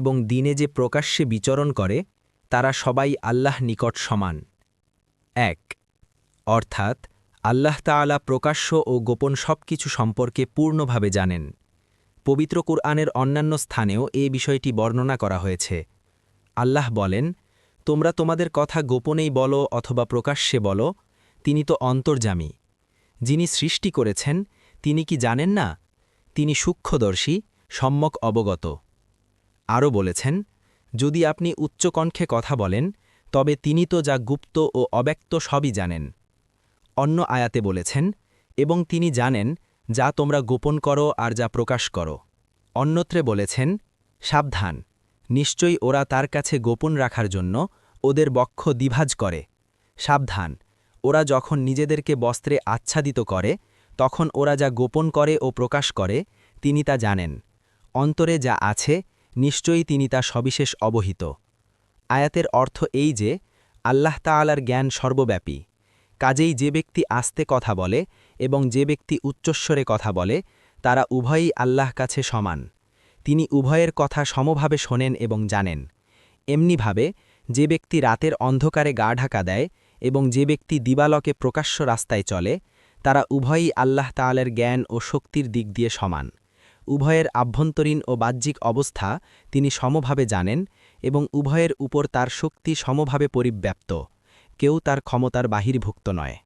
এবং দিনে যে প্রকাশ্যে বিচরণ করে, তারা সবাই আল্লাহ নিকট সমান। এক, অর্থাৎ আল্লাহ তাআলা প্রকাশ্য ও গোপন সব কিছু সম্পর্কে পূর্ণভাবে জানেন। পবিত্র কুরআনের অন্যান্য স্থানেও এ বিষয়টি বর্ণনা করা হয়েছে। আল্লাহ বলেন, তোমরা তোমাদের কথা গোপনেই বলো অথবা প্রকাশ্যে বলো, তিনি তো অন্তর্জামী যিনি সৃষ্টি করেছেন, তিনি কি জানেন না? তিনি সূক্ষ্মদর্শী, সম্যক অবগত। আরও বলেছেন, যদি আপনি উচ্চকণ্ঠে কথা বলেন, তবে তিনি তো যা গুপ্ত ও অব্যক্ত সবই জানেন। অন্য আয়াতে বলেছেন, এবং তিনি জানেন যা তোমরা গোপন করো আর যা প্রকাশ করো। অন্যত্রে বলেছেন, সাবধান, নিশ্চয়ই ওরা তার কাছে গোপন রাখার জন্য ওদের বক্ষ দ্বিভাজ করে। সাবধান, ওরা যখন নিজেদেরকে বস্ত্রে আচ্ছাদিত করে, তখন ওরা যা গোপন করে ও প্রকাশ করে, তিনি তা জানেন। অন্তরে যা আছে নিশ্চয়ই তিনি তা সবিশেষ অবহিত। আয়াতের অর্থ এই যে, আল্লাহ তাআলার জ্ঞান সর্বব্যাপী। কাজেই যে ব্যক্তি আস্তে কথা বলে এবং যে ব্যক্তি উচ্চস্বরে কথা বলে, তারা উভয়ই আল্লাহ কাছে সমান। তিনি উভয়ের কথা সমভাবে শোনেন এবং জানেন। এমনিভাবে, যে ব্যক্তি রাতের অন্ধকারে গা ঢাকা দেয় এবং যে ব্যক্তি দিবালকে প্রকাশ্য রাস্তায় চলে, তারা উভয়ই আল্লাহ তাআলার জ্ঞান ও শক্তির দিক দিয়ে সমান। উভয়ের আভ্যন্তরীণ ও বাহ্যিক অবস্থা তিনি সমভাবে জানেন এবং উভয়ের উপর তার শক্তি সমভাবে পরিব্যাপ্ত, কেউ তার ক্ষমতার বাহির্ভুক্ত নয়।